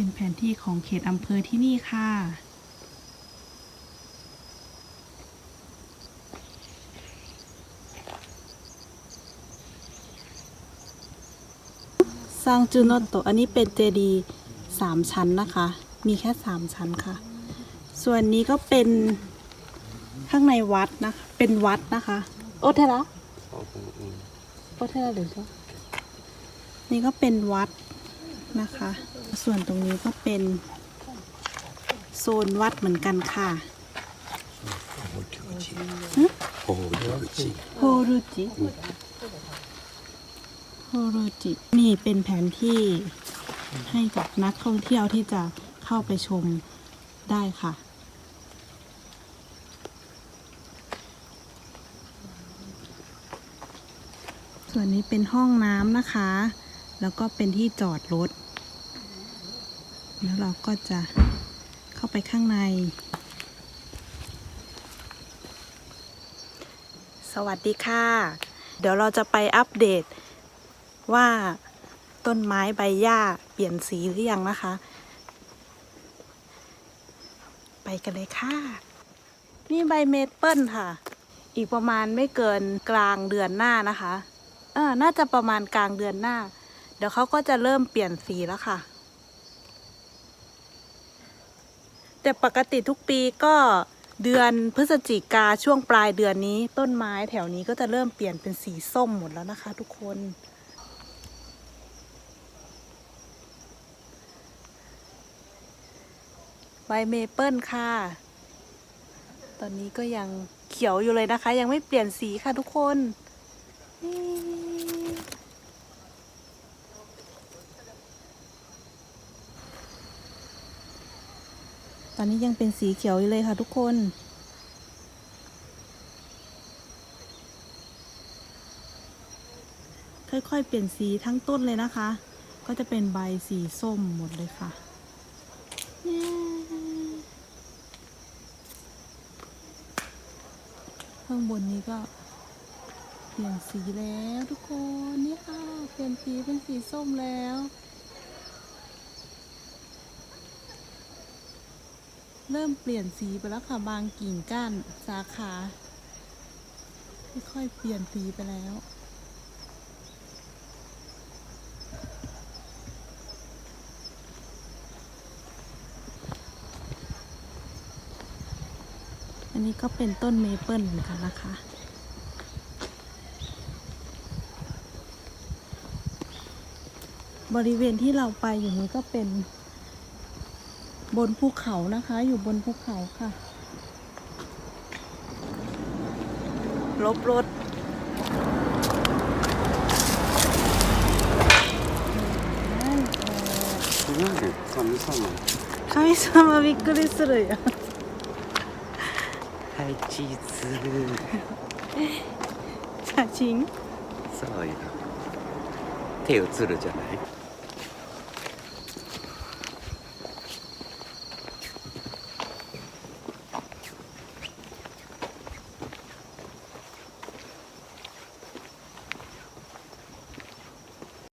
เป็นแผนที่ของเขตอำเภอที่นี่ค่ะสร้างจูโนโตะอันนี้เป็นเจดีย์สามชั้นนะคะ มีแค่สามชั้นค่ะ ส่วนนี้ก็เป็นข้างในวัดนะคะเป็นวัดนะคะ โอเทระโอเทระหรือเปล่านี่ก็เป็นวัด นะคะ ส่วนตรงนี้ก็เป็นโซนวัดเหมือนกันค่ะโอ้ยจิโฮรุจิโฮรุจินี่เป็นแผนที่ให้กับนักท่องเที่ยวที่จะเข้าไปชมได้ค่ะส่วนนี้เป็นห้องน้ำนะคะ แล้วก็เป็นที่จอดรถ แล้วเราก็จะเข้าไปข้างใน สวัสดีค่ะ เดี๋ยวเราจะไปอัปเดตว่าต้นไม้ใบหญ้าเปลี่ยนสีหรือยังนะคะ ไปกันเลยค่ะ นี่ใบเมเปิลค่ะ อีกประมาณไม่เกินกลางเดือนหน้านะคะ เออน่าจะประมาณกลางเดือนหน้า เดี๋ยวเขาก็จะเริ่มเปลี่ยนสีแล้วค่ะ แต่ปกติทุกปีก็เดือนพฤศจิกาช่วงปลายเดือนนี้ ต้นไม้แถวนี้ก็จะเริ่มเปลี่ยนเป็นสีส้มหมดแล้วนะคะ ทุกคน ใบเมเปิลค่ะ ตอนนี้ก็ยังเขียวอยู่เลยนะคะ ยังไม่เปลี่ยนสีค่ะทุกคนนี่ อนนี้ยังเป็นสีเขียวอยู่เลยค่ะทุกคน ค่อยๆ เปลี่ยนสีทั้งต้นเลยนะคะ ก็จะเป็นใบสีส้มหมดเลยค่ะข้างบนนี้ก็เปลี่ยนสีแล้วทุกคน นี่ค่ะ เปลี่ยนสีเป็นสีส้มแล้ว เริ่มเปลี่ยนสีไปแล้วค่ะบางกิ่งก้านสาขาค่อยๆเปลี่ยนสีไปแล้วอันนี้ก็เป็นต้นเมเปิลเหมือนกันนะคะ บริเวณที่เราไปอยู่นี้ก็เป็น บนภูเขานะคะ อยู่บนภูเขาค่ะ ลบรถ なんで神様神様びっくりするよ。はいチーズ写真そうよ手映るじゃない